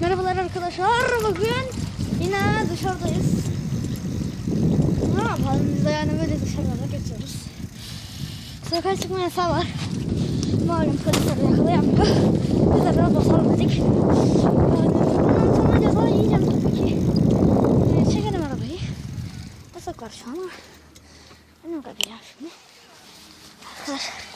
Merhabalar arkadaşlar. Bugün yine dışarıdayız. Ne yapalım biz de yani böyle dışarıda geçiyoruz. Sokağa çıkma yasağı var. Malum polisler yakalayamıyor. Biz de biraz basalım dedik. Yani bundan sonra ceza yiyeceğim tabii ki. Ee, çekelim arabayı. Yasak var şu an ama. Benim kapıyı şimdi. Arkadaşlar.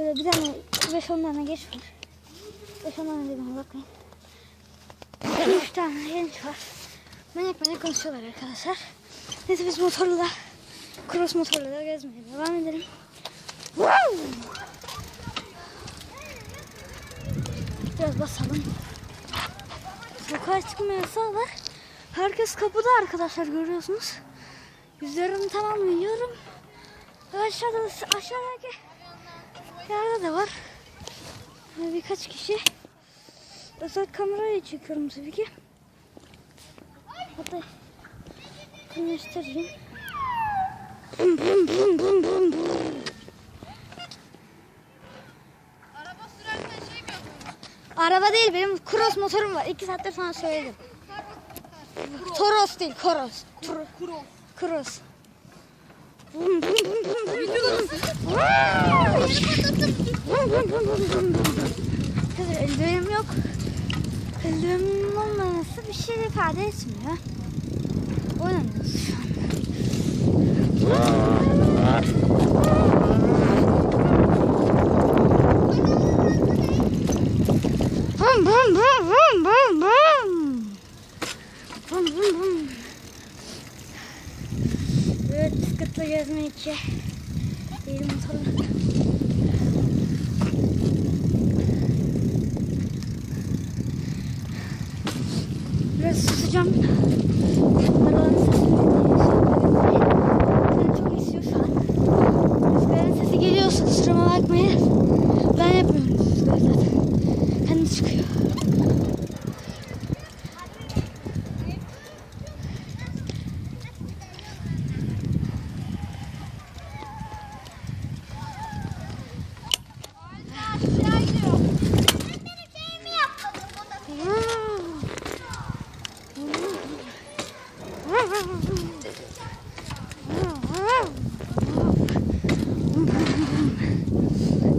Böyle bir tane 5-10 tane geç var. 5-10 tane dedim bakmayın. 3 tane genç var. Manyak manyak konuşuyorlar arkadaşlar. Neyse biz motorla cross motorla da gezmeye devam edelim. Wow! Biraz basalım. Sokağa çıkma yasağı var. Herkes kapıda arkadaşlar görüyorsunuz. Yüzlerini tamam yiyorum. Aşağıda aşağıdaki Yerde de var. Birkaç kişi. Özel kamerayla çekiyorum tabii ki. Hatta göstereyim. Bum bum bum bum bum bum. Araba sürerken şey mi yapıyorsun? Araba değil benim cross motorum var. İki saattir sana söyledim. Toros değil, Koros. Tur- Kuro. Cross. Bum bum bum bum bum. Bum Kızlar eldivenim yok. Eldivenim olmaması bir şey ifade etmiyor. Oynamıyoruz şu an. Bum bum bum bum bum bum. Bum bum bum. Evet bisikletle gezme iki.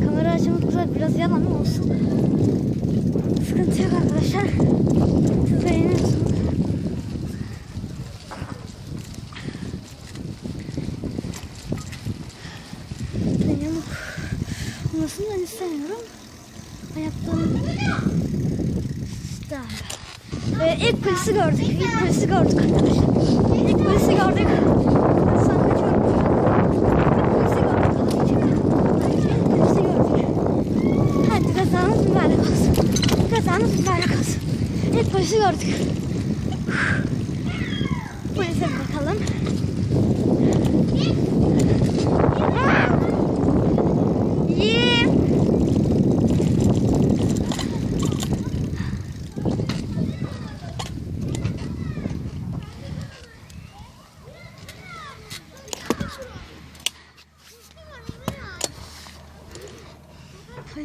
Kamera açmak güzel biraz yalan olsun. Sıkıntı yok arkadaşlar. Siz beğeniyorsunuz. Ben yamuk olmasını ben istemiyorum. Yaptığım işte ee, ilk polisi gördük. İlk polisi gördük arkadaşlar. Kazanız mübarek olsun. İlk polisi gördük. Polise bakalım.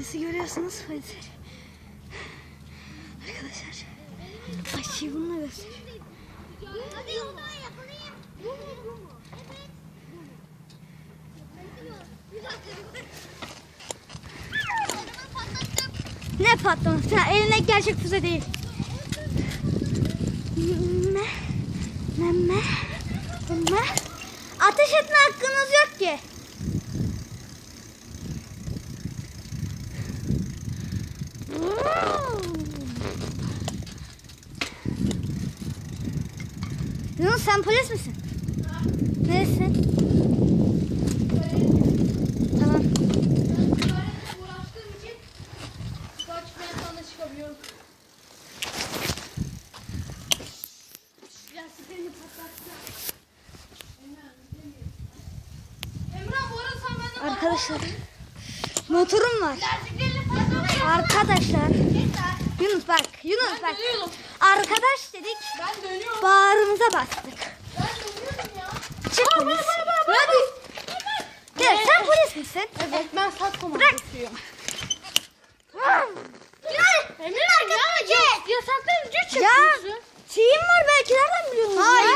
Polisi görüyorsunuz polisi. Arkadaşlar. Ay şey bununla göster. Hadi yoldan yakalayayım. Bu mu bu mu? Evet. Bir dakika. Ne patlaması? Sen elinde gerçek füze değil. Ne? Ne? Ne? Ateş etme hakkınız yok ki. Yunus sen polis misin? Neresin? Tamam. Arkadaşlar motorum var. Arkadaşlar bak Yunus bak. dönüyorum. Arkadaş dedik. Ben dönüyorum. Bağrımıza bastık. Ben dönüyorum ya. Çık polis. Hadi. Gel sen polis misin? Evet ben sat komandosuyum. Gel. Emir ya ya önce Ya şeyim var belki nereden biliyorsun? Hayır. Ya?